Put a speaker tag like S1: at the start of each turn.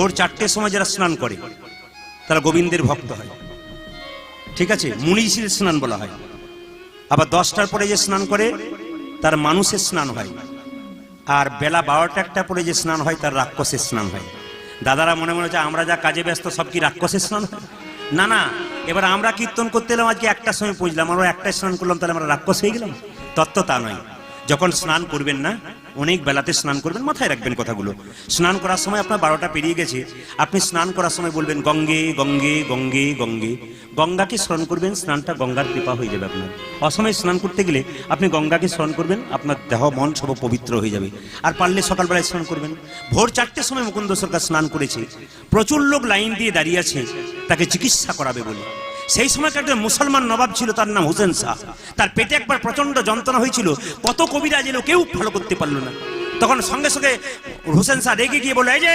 S1: ভোর চারটের সময় যারা স্নান করে, তারা গোবিন্দের ভক্ত হয়। ঠিক আছে? মুনিষির স্নান বলা হয়। আবার দশটার পরে যে স্নান করে, তার মানুষের স্নান হয়। আর বেলা বারোটা একটা পরে যে স্নান হয়, তার রাক্ষসের স্নান হয়। দাদারা মনে মনে হচ্ছে আমরা যা কাজে ব্যস্ত, সব কি রাক্ষসের স্নান হয়? না না, এবার আমরা কীর্তন করতে এলাম, আজকে একটার সময় পৌঁছলাম। আমরা একটাই স্নান করলাম, তাহলে আমরা রাক্ষস হয়ে গেলাম? তত্ত্ব তা নয়। যখন স্নান করবেন না অনেক বেলাতে স্নান করবেন, মাথায় রাখবেন কথাগুলো। স্নান করার সময় আপনার বারোটা পেরিয়ে গেছে, আপনি স্নান করার সময় বলবেন, গঙ্গে গঙ্গে গঙ্গে গঙ্গে। গঙ্গাকে স্মরণ করবেন, স্নানটা গঙ্গার কৃপা হয়ে যাবে আপনার। অসময়ে স্নান করতে গেলে আপনি গঙ্গাকে স্মরণ করবেন, আপনার দেহ মন সব পবিত্র হয়ে যাবে। আর পারলে সকালবেলায় স্নান করবেন। ভোর চারটের সময় মুকুন্দ সরকার স্নান করেছে। প্রচুর লোক লাইন দিয়ে দাঁড়িয়ে আছে, তাকে চিকিৎসা করাবে বলে। সেই সময় একজন মুসলমান নবাব ছিল, তার নাম হোসেন শাহ। তার পেটে একবার প্রচণ্ড যন্ত্রণা হয়েছিল, কত কবিরা এলো, কেউ ভালো করতে পারল না। তখন সঙ্গে সঙ্গে হুসেন শাহ রেগে গিয়ে বলে এই যে